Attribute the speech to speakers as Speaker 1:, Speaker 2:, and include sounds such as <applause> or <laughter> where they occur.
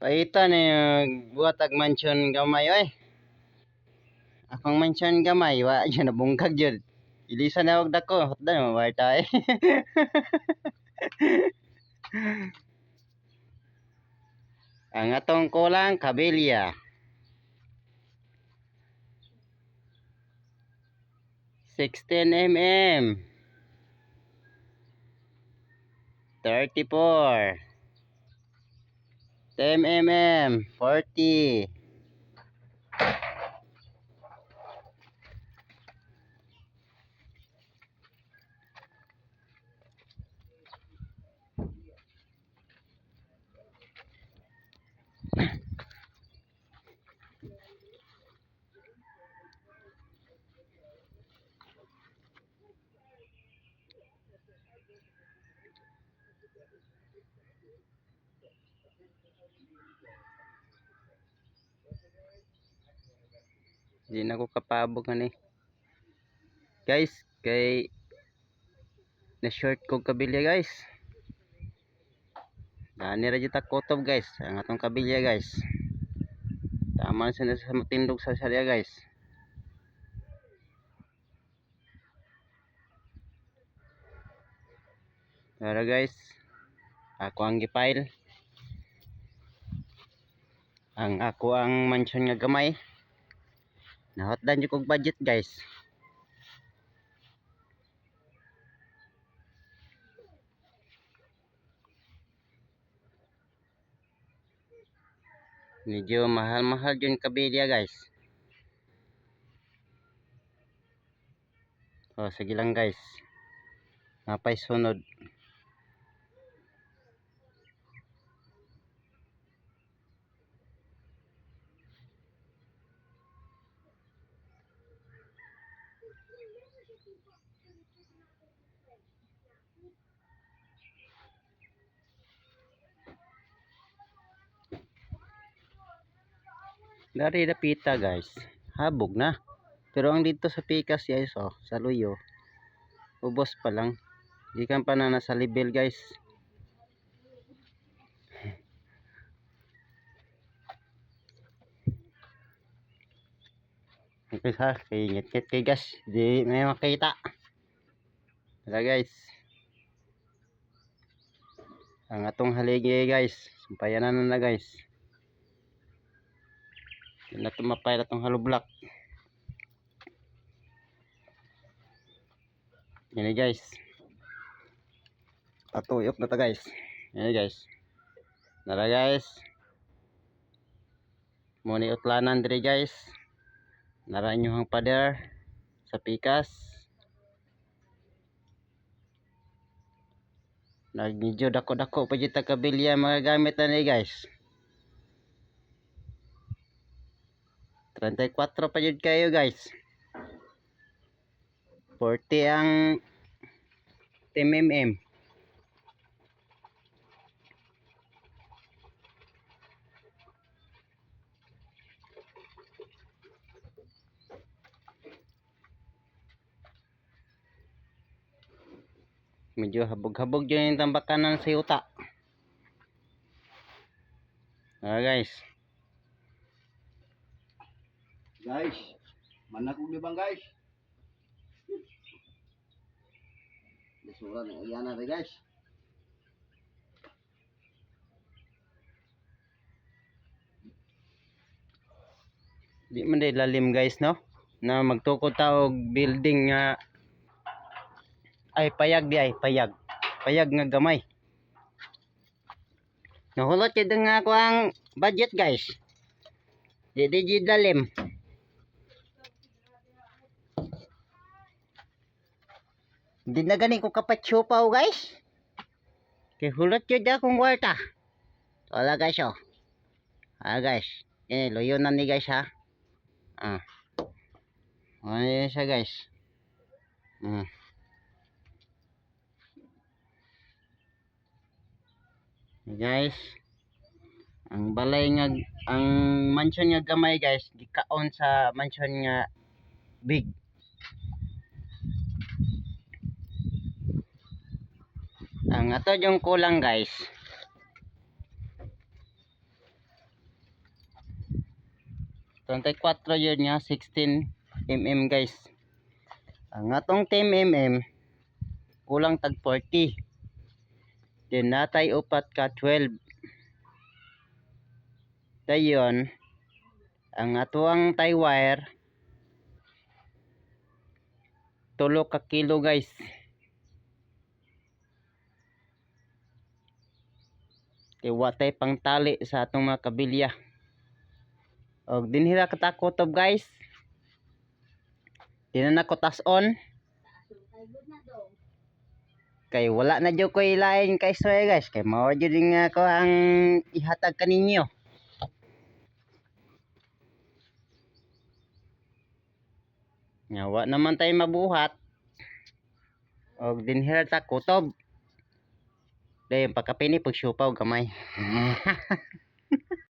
Speaker 1: Paita ni buhat ag mansion gamay oy. Akong mansion gamay wa jud nabungkag jud. Ilisan na og dako, hotdan mo barta eh. <laughs> Ang atong kulang kabilya. Sixteen mm. Thirty-four. 10mm 40 hindi na ko kapabog ani. Guys, kay na short kog kabilya guys. Dani ra jita kotob guys, ang atong kabilya guys. Tama na sa matindog sa sarya guys. Tara guys. Ako ang gipail. Ang ako ang mansion nga gamay. Nahotdan jud kog budget guys. Medyo mahal-mahal yun kabilya guys. O sige lang guys. Napay sunod. Dari na pita guys. Habog na. Pero ang dito sa pikas guys oh, sa luyo. Ubos pa lang. Gikan pa na nasa level guys. Okay ha, kay ngit-ngit kay guys. Di may makita. Tara guys. Ang atong haligi guys. Sumpayanan na na guys. Yan na tumapay na itong hollow block. Yan guys. Patuyok na to guys. Yan guys. Nara guys. Muni utlanan diri guys. Nara nyo ang pader sa pikas. Nagmedyo dako-dako pa dito kabilya mga gamit na ni guys. 34 pa yun kayo guys 40 ang 10 mm medyo habog-habog yun yung tambakanan sa yuta ah guys
Speaker 2: Guys, manakog libang guys. Basura ng uyana rin guys.
Speaker 1: di man lalim guys no na magtukod ta og building nga ay payag di ay payag. Payag nga gamay. Nahulot yun nga ako ang budget guys. Di di di lalim di na gani ko kapatsupaw guys. Kay hulot yun akong kwarta. Wala guys oh. Ah guys. Eh loyo na ni guys ha. Ah. Ano siya guys? Hmm. Guys, ang balay nga ang mansion nga gamay guys, gikaon sa mansion nga big. Ang ato yung kulang guys. 34 yun nga 16 mm guys ang atong 10 mm kulang tag 40 then natay upat ka 12 dayon ang atuang tie wire tulo ka kilo guys. Watay pang tali sa atong mga kabilya. Og dinhira katakotob guys. Di na nako tas-on kay wala na jud ko ilain kay soy guys. Kay mao jud nga ko ang ihatag kaninyo nga wa naman tayo mabuhat. Og dinhira ta kutob. Dayon pagkapini pag siupaw gamay <laughs>